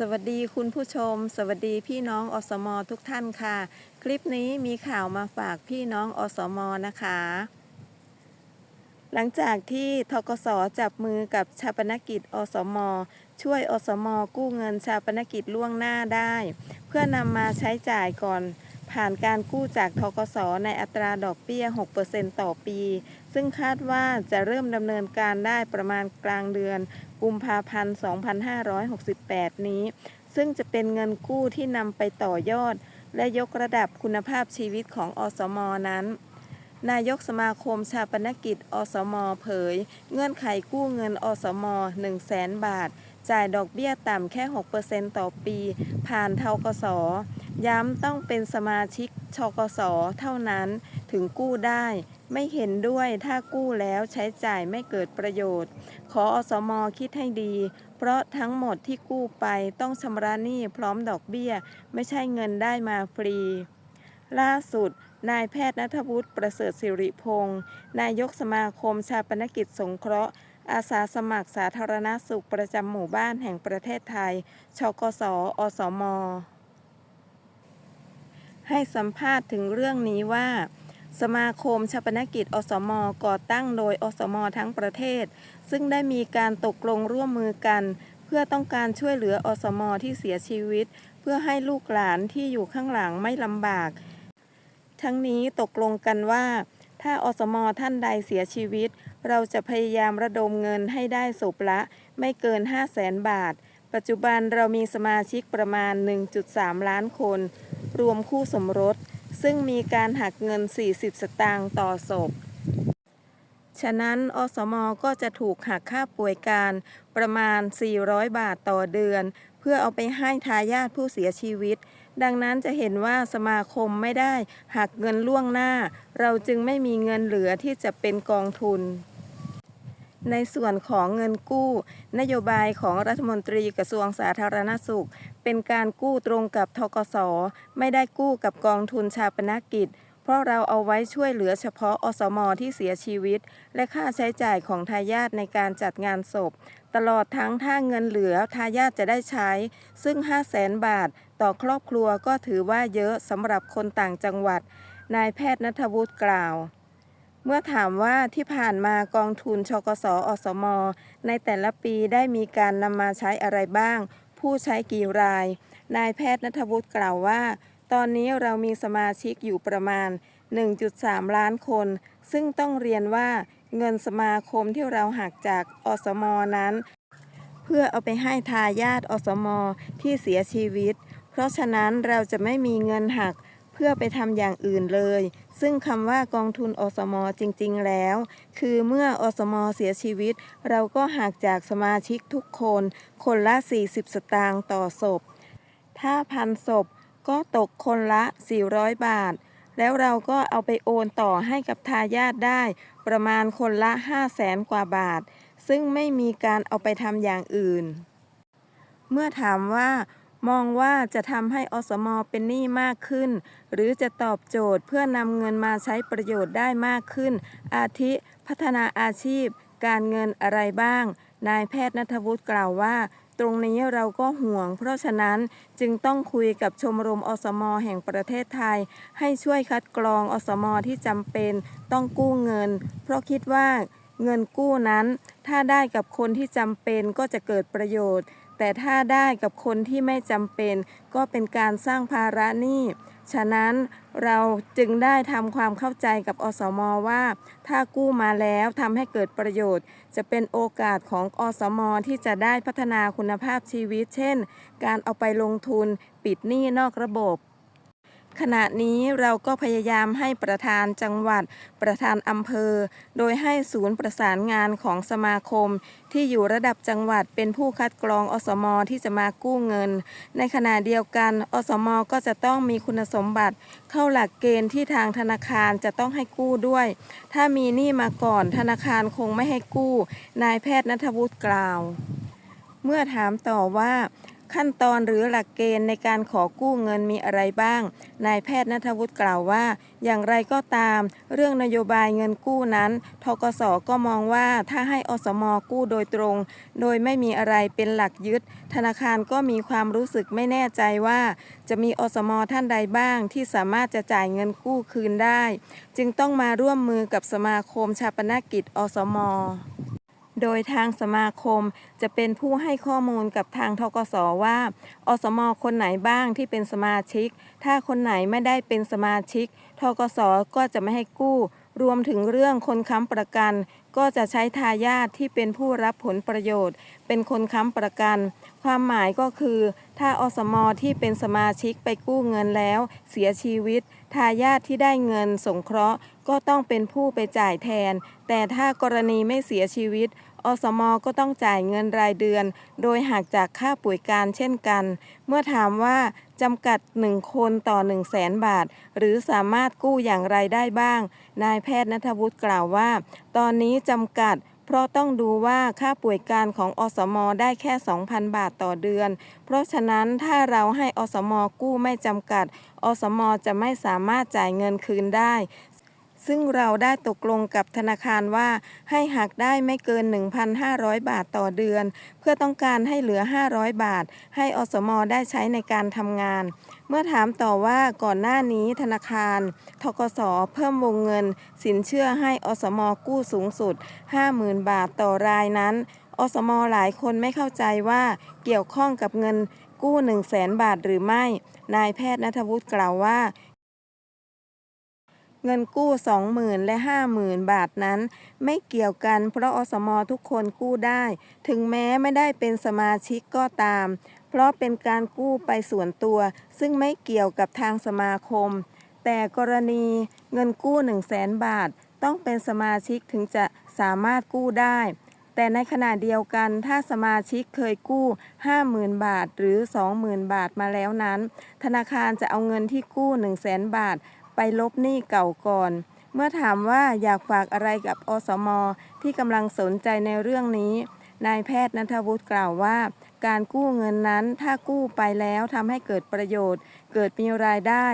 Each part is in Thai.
สวัสดีคุณผู้ชม สวัสดีพี่น้องอสมทุกท่านค่ะ คลิปนี้มีข่าวมาฝากพี่น้องอสมนะคะ หลังจากที่ทกสจับมือกับชาปนกิจอสมช่วยอสมกู้เงินชาปนกิจล่วงหน้าได้ เพื่อนำมาใช้จ่ายก่อน ผ่านการกู้จากทกสในอัตราดอกเบี้ย 6%ต่อปี ซึ่งคาดว่าจะเริ่มดำเนินการได้ประมาณกลางเดือน กุมภาพันธ์ 2568 นี้ ซึ่งจะเป็นเงินกู้ที่นำไปต่อยอด และยกระดับคุณภาพชีวิตของอสมนั้น นายกสมาคมชาปนกิจ อสม เผย เงื่อนไขกู้เงินอสม 1 0 0 0 0แสนบาท จ่ายดอกเบี้ยต่ำแค่ 6%ต่อปี ผ่านทกส ย้ำต้องเป็นสมาชิกชกสเท่านั้นถึงกู้ได้ ไม่เห็นด้วยถ้ากู้แล้วใช้จ่ายไม่เกิดประโยชน์ ขออสมคิดให้ดี เพราะทั้งหมดที่กู้ไปต้องชำระหนี้พร้อมดอกเบี้ย ไม่ใช่เงินได้มาฟรี ล่าสุด นายแพทย์นัทวุฒิประเสริฐสิริพงศ์นายกสมาคมชาปนกิจสงเคราะห์อาสาสมัครสาธารณสุขประจำหมู่บ้านแห่งประเทศไทย ชกส อสม ให้สัมภาษณ์ถึงเรื่องนี้ว่า สมาคมชาปนกิจ อสม ก่อตั้งโดย อสม ทั้งประเทศ ซึ่งได้มีการตกลงร่วมมือกัน เพื่อต้องการช่วยเหลืออสม ที่เสียชีวิต เพื่อให้ลูกหลานที่อยู่ข้างหลังไม่ลำบาก ทั้งนี้ตกลงกันว่า ถ้าอสม ท่านใดเสียชีวิต เราจะพยายามระดมเงินให้ได้ศพละ ไม่เกิน 5 0 0แสนบาทปัจจุบันเรามีสมาชิกประมาณ 1.3 ล้านคน รวมคู่สมรส ซึ่งมีการหักเงิน 40 สตางค์ต่อศพ ฉะนั้นอสมก็จะถูกหักค่าป่วยการประมาณ 400 บาทต่อเดือน เพื่อเอาไปให้ทายาทผู้เสียชีวิต ดังนั้นจะเห็นว่าสมาคมไม่ได้หักเงินล่วงหน้า เราจึงไม่มีเงินเหลือที่จะเป็นกองทุนในส่วนของเงินกู้ นโยบายของรัฐมนตรีกระทรวงสาธารณสุข เป็นการกู้ตรงกับทกสไม่ได้กู้กับกองทุนชาปนกิจ เพราะเราเอาไว้ช่วยเหลือเฉพาะอสมที่เสียชีวิต และค่าใช้จ่ายของทายาทในการจัดงานศพ ตลอดทั้งถ้าเงินเหลือทายาทจะได้ใช้ ซึ่ง 5 0 0แสนบาท ต่อครอบครัวก็ถือว่าเยอะสำหรับคนต่างจังหวัด นายแพทย์นัทวุฒิกล่าวเมื่อถามว่าที่ผ่านมากองทุนชกสอสม ในแต่ละปีได้มีการนำมาใช้อะไรบ้าง ผู้ใช้กี่ราย นายแพทย์นัทวุฒิกล่าวว่า ตอนนี้เรามีสมาชิกอยู่ประมาณ 1.3 ล้านคน ซึ่งต้องเรียนว่าเงินสมาคมที่เราหักจากอสมนั้น เพื่อเอาไปให้ทายาทอสมที่เสียชีวิต เพราะฉะนั้นเราจะไม่มีเงินหักเพื่อไปทำอย่างอื่นเลย ซึ่งคำว่ากองทุนอสมจริง ๆ แล้ว คือเมื่ออสมเสียชีวิต เราก็หักจากสมาชิกทุกคน คนละ 40 สตางค์ต่อศพ ถ้าพันศพก็ตกคนละ 400 บาท แล้วเราก็เอาไปโอนต่อให้กับทายาทได้ ประมาณคนละ 5 0 0แสนกว่าบาท ซึ่งไม่มีการเอาไปทำอย่างอื่น เมื่อถามว่า มองว่าจะทำให้อสมเป็นหนี้มากขึ้น หรือจะตอบโจทย์เพื่อนำเงินมาใช้ประโยชน์ได้มากขึ้น อาทิพัฒนาอาชีพ การเงินอะไรบ้าง นายแพทย์นัทวุฒิกล่าวว่า ตรงนี้เราก็ห่วง เพราะฉะนั้นจึงต้องคุยกับชมรมอสมแห่งประเทศไทย ให้ช่วยคัดกรองอสมที่จำเป็น ต้องกู้เงิน เพราะคิดว่าเงินกู้นั้น ถ้าได้กับคนที่จำเป็นก็จะเกิดประโยชน์ แต่ถ้าได้กับคนที่ไม่จำเป็น ก็เป็นการสร้างภาระหนี้ฉะนั้นเราจึงได้ทำความเข้าใจกับอสมว่า ถ้ากู้มาแล้วทำให้เกิดประโยชน์ จะเป็นโอกาสของอสมที่จะได้พัฒนาคุณภาพชีวิต เช่น การเอาไปลงทุนปิดหนี้นอกระบบ ขณะนี้เราก็พยายามให้ประธานจังหวัด ประธานอำเภอ โดยให้ศูนย์ประสานงานของสมาคม ที่อยู่ระดับจังหวัดเป็นผู้คัดกรองอสมที่จะมากู้เงิน ในขณะเดียวกัน อสมก็จะต้องมีคุณสมบัติ เข้าหลักเกณฑ์ที่ทางธนาคารจะต้องให้กู้ด้วย ถ้ามีหนี้มาก่อนธนาคารคงไม่ให้กู้ นายแพทย์นัทวุฒิกล่าว เมื่อถามต่อว่า ขั้นตอนหรือหลักเกณฑ์ในการขอกู้เงินมีอะไรบ้าง นายแพทย์นัทวุฒิกล่าวว่า อย่างไรก็ตาม เรื่องนโยบายเงินกู้นั้น ทกสก็มองว่าถ้าให้อสมกู้โดยตรง โดยไม่มีอะไรเป็นหลักยึด ธนาคารก็มีความรู้สึกไม่แน่ใจว่า จะมีอสมท่านใดบ้างที่สามารถจะจ่ายเงินกู้คืนได้ จึงต้องมาร่วมมือกับสมาคมชาปนกิจอสม โดยทางสมาคมจะเป็นผู้ให้ข้อมูลกับทางทกสว่า อสมคนไหนบ้างที่เป็นสมาชิก ถ้าคนไหนไม่ได้เป็นสมาชิก ทกสก็จะไม่ให้กู้ รวมถึงเรื่องคนค้ำประกัน ก็จะใช้ทายาทที่เป็นผู้รับผลประโยชน์ เป็นคนค้ำประกัน ความหมายก็คือ ถ้าอสมที่เป็นสมาชิกไปกู้เงินแล้ว เสียชีวิต ทายาทที่ได้เงินสงเคราะห์ก็ต้องเป็นผู้ไปจ่ายแทน แต่ถ้ากรณีไม่เสียชีวิต อสมก็ต้องจ่ายเงินรายเดือน โดยหักจากค่าป่วยการเช่นกัน เมื่อถามว่าจำกัด 1 คนต่อ 1 0 0 0 0แสนบาท หรือสามารถกู้อย่างไรได้บ้าง นายแพทย์นัทวุฒิกล่าวว่า ตอนนี้จำกัด เพราะต้องดูว่าค่าป่วยการของอสมได้แค่ 2,000 บาทต่อเดือน เพราะฉะนั้นถ้าเราให้อสมกู้ไม่จำกัด อสมจะไม่สามารถจ่ายเงินคืนได้ ซึ่งเราได้ตกลงกับธนาคารว่าให้หักได้ไม่เกิน 1,500 บาทต่อเดือน เพื่อต้องการให้เหลือ 500 บาท ให้อสมอได้ใช้ในการทำงาน เมื่อถามต่อว่าก่อนหน้านี้ธนาคารทกสเพิ่มวงเงิน สินเชื่อให้อสมอกู้สูงสุด 50,000 บาทต่อรายนั้น อสมอหลายคนไม่เข้าใจว่าเกี่ยวข้องกับเงินกู้ 1 0 0 0 0แบาทหรือไม่ นายแพทย์นัทวุฒิกล่าวว่า เงินกู้ 20,000 และ 50,000 บาทนั้น ไม่เกี่ยวกันเพราะอสมทุกคนกู้ได้ ถึงแม้ไม่ได้เป็นสมาชิกก็ตาม เพราะเป็นการกู้ไปส่วนตัว ซึ่งไม่เกี่ยวกับทางสมาคม แต่กรณีเงินกู้ 1 0 0 0 0แสนบาท ต้องเป็นสมาชิกถึงจะสามารถกู้ได้แต่ในขณะเดียวกันถ้าสมาชิกเคยกู้ 50,000 บาทหรือ 20,000 บาทมาแล้วนั้น ธนาคารจะเอาเงินที่กู้ 1 0 0 0 0แสนบาท ไปลบหนี้เก่าก่อน เมื่อถามว่าอยากฝากอะไรกับอสม ที่กำลังสนใจในเรื่องนี้ นายแพทย์นัทวุฒิกล่าวว่า การกู้เงินนั้นถ้ากู้ไปแล้วทำให้เกิดประโยชน์ เกิดมีรายได้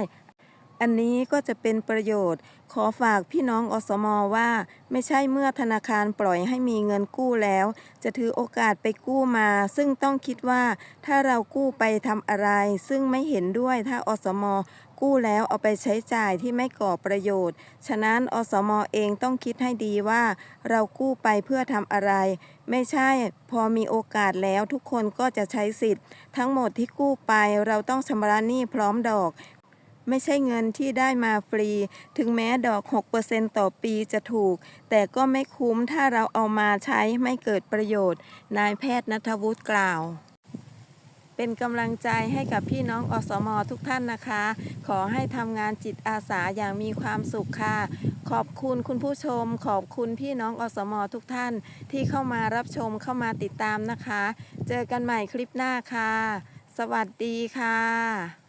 อันนี้ก็จะเป็นประโยชน์ ขอฝากพี่น้องอสมว่า ไม่ใช่เมื่อธนาคารปล่อยให้มีเงินกู้แล้ว จะถือโอกาสไปกู้มา ซึ่งต้องคิดว่าถ้าเรากู้ไปทำอะไร ซึ่งไม่เห็นด้วยถ้าอสมกู้แล้วเอาไปใช้จ่ายที่ไม่ก่อประโยชน์ ฉะนั้นอสมเองต้องคิดให้ดีว่า เรากู้ไปเพื่อทำอะไร ไม่ใช่พอมีโอกาสแล้วทุกคนก็จะใช้สิทธิ์ ทั้งหมดที่กู้ไปเราต้องชำระหนี้พร้อมดอก ไม่ใช่เงินที่ได้มาฟรี ถึงแม้ดอก 6%ต่อปีจะถูก แต่ก็ไม่คุ้มถ้าเราเอามาใช้ไม่เกิดประโยชน์ นายแพทย์นัทวุฒิกล่าว เป็นกำลังใจให้กับพี่น้องอสมทุกท่านนะคะ ขอให้ทำงานจิตอาสาอย่างมีความสุขค่ะ ขอบคุณคุณผู้ชม ขอบคุณพี่น้องอสมทุกท่าน ที่เข้ามารับชมเข้ามาติดตามนะคะ เจอกันใหม่คลิปหน้าค่ะ สวัสดีค่ะ